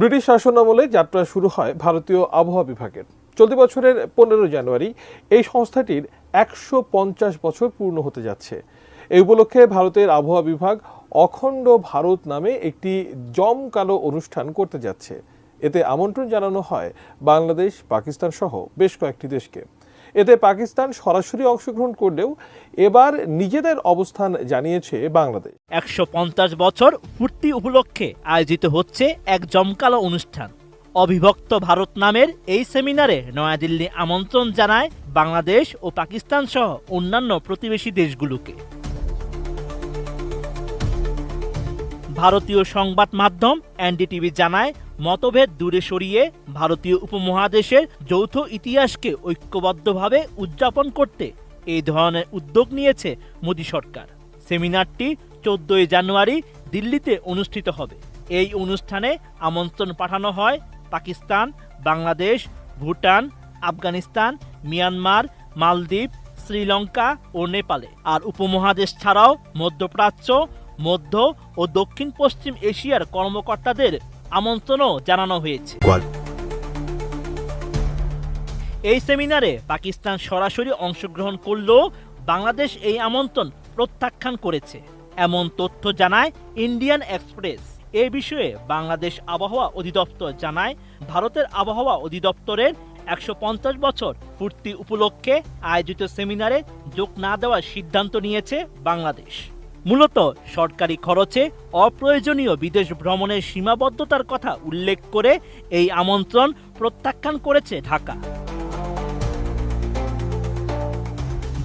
British শাসন আমলে যাত্রা শুরু হয় ভারতীয় আবহাওয়া বিভাগের। চলতি বছরের পনেরো জানুয়ারি এই সংস্থাটির একশো পঞ্চাশ বছর পূর্ণ হতে যাচ্ছে। এই উপলক্ষে ভারতের আবহাওয়া বিভাগ অখণ্ড ভারত নামে একটি জমকালো অনুষ্ঠান করতে যাচ্ছে। এতে আমন্ত্রণ জানানো হয় বাংলাদেশ, পাকিস্তান সহ বেশ কয়েকটি দেশকে। এতে পাকিস্তান সরাসরি অংশগ্রহণ করলেও এবার নিজেদের অবস্থান জানিয়েছে বাংলাদেশ। একশো পঞ্চাশ বছর পূর্তি উপলক্ষে আয়োজিত হচ্ছে এক জমকালো অনুষ্ঠান। অবিভক্ত ভারত নামের এই সেমিনারে নয়াদিল্লি আমন্ত্রণ জানায় বাংলাদেশ ও পাকিস্তান সহ অন্যান্য প্রতিবেশী দেশগুলোকে। ভারতীয় সংবাদ মাধ্যম এনডিটিভি জানায় মতভেদ দূরে সরিয়ে ভারতীয় উপমহাদেশের যৌথ ইতিহাসকে ঐক্যবদ্ধভাবে উদযাপন করতে এই ধরনের উদ্যোগ নিয়েছে মোদী সরকার। সেমিনারটি চোদ্দই জানুয়ারি দিল্লিতে অনুষ্ঠিত হবে। এই অনুষ্ঠানে আমন্ত্রণ পাঠানো হয় পাকিস্তান, বাংলাদেশ, ভুটান, আফগানিস্তান, মিয়ানমার, মালদ্বীপ, শ্রীলঙ্কা ও নেপালে। আর উপমহাদেশ ছাড়াও মধ্যপ্রাচ্য, মধ্য ও দক্ষিণ পশ্চিম এশিয়ার কর্মকর্তাদের আমন্ত্রণও জানানো হয়েছে। এই সেমিনারে পাকিস্তান সরাসরি অংশগ্রহণ করলেও বাংলাদেশ এই আমন্ত্রণ প্রত্যাখ্যান করেছে। এমন তথ্য জানায় ইন্ডিয়ান এক্সপ্রেস। এ বিষয়ে বাংলাদেশ আবহাওয়া অধিদপ্তর জানায় ভারতের আবহাওয়া অধিদপ্তরের একশো পঞ্চাশ বছর পূর্তি উপলক্ষে আয়োজিত সেমিনারে যোগ না দেওয়ার সিদ্ধান্ত নিয়েছে বাংলাদেশ। মূলত সরকারি খরচে অপ্রয়োজনীয় বিদেশ ভ্রমণের সীমাবদ্ধতার কথা উল্লেখ করে এই আমন্ত্রণ প্রত্যাখ্যান করেছে ঢাকা।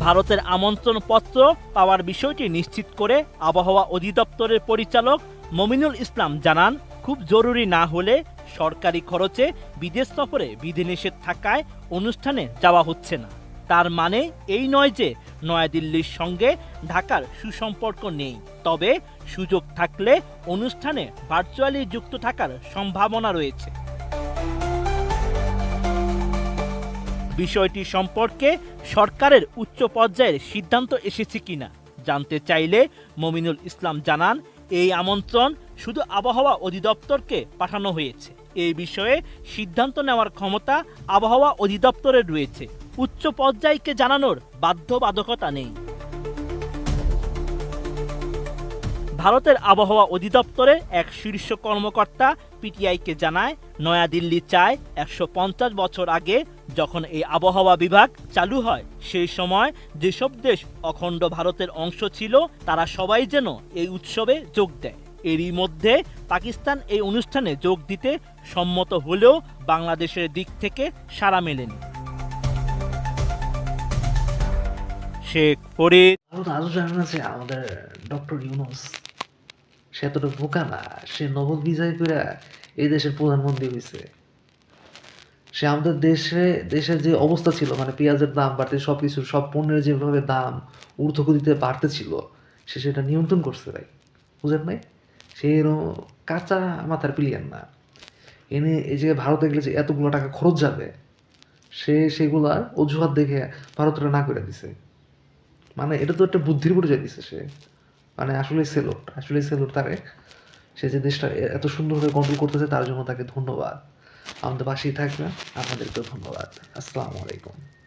ভারতের আমন্ত্রণপত্র পাওয়ার বিষয়টি নিশ্চিত করে আবহাওয়া অধিদপ্তরের পরিচালক মমিনুল ইসলাম জানান, খুব জরুরি না হলে সরকারি খরচে বিদেশ সফরে বিধিনিষেধ থাকায় অনুষ্ঠানে যাওয়া হচ্ছে না। তার মানে এই নয় যে নয়াদিল্লির সঙ্গে ঢাকার সুসম্পর্ক নেই। তবে সুযোগ থাকলে অনুষ্ঠানে ভার্চুয়ালি যুক্ত থাকার সম্ভাবনা রয়েছে। বিষয়টি সম্পর্কে সরকারের উচ্চ পর্যায়ের সিদ্ধান্ত এসেছে কিনা জানতে চাইলে মমিনুল ইসলাম জানান, এই আমন্ত্রণ শুধু আবহাওয়া অধিদপ্তরকে পাঠানো হয়েছে। এই বিষয়ে সিদ্ধান্ত নেওয়ার ক্ষমতা আবহাওয়া অধিদপ্তরের রয়েছে। উচ্চ পর্যায়কে জানানোর বাধ্যবাধকতা নেই। ভারতের আবহাওয়া অধিদপ্তরে এক শীর্ষ কর্মকর্তা পিটিআইকে জানায়, নয়াদিল্লি চায় একশো পঞ্চাশ বছর আগে যখন এই আবহাওয়া বিভাগ চালু হয়, সেই সময় যেসব দেশ অখণ্ড ভারতের অংশ ছিল, তারা সবাই যেন এই উৎসবে যোগ দেয়। এরই মধ্যে পাকিস্তান এই অনুষ্ঠানে যোগ দিতে সম্মত হলেও বাংলাদেশের দিক থেকে সাড়া মেলেনি। শেখ ফরিদ আরও জানে আমাদের ডক্টর ইউনুস। সে বোকা না, সে বিজয় করে এই দেশের প্রধানমন্ত্রী হয়েছে সে আমাদের দেশে, দেশের যে অবস্থা ছিল মানে পেঁয়াজের দাম বাড়তে সব কিছু সব পণ্যের যেভাবে দাম ঊর্ধ্বগতিতে বাড়তে ছিল সে সেটা নিয়ন্ত্রণ করছে ভাই। সে কাঁচা মাথার প্লেয়ার না। এনে এই যে ভারতে গেলে যে এতগুলো টাকা খরচ যাবে, সে সেগুলার অজুহাত দেখে ভারতটা না করে দিছে। মানে এটা তো একটা বুদ্ধির পরিচয় দিছে সে। মানে আসলে সেলোট আসলে সেলোট তারে সে যে দেশটা এত সুন্দরভাবে কন্ট্রোল করতেছে, তার জন্য তাকে ধন্যবাদ। আমাদের পাশেই থাকবে আপনাদেরকেও ধন্যবাদ। আসসালামু আলাইকুম।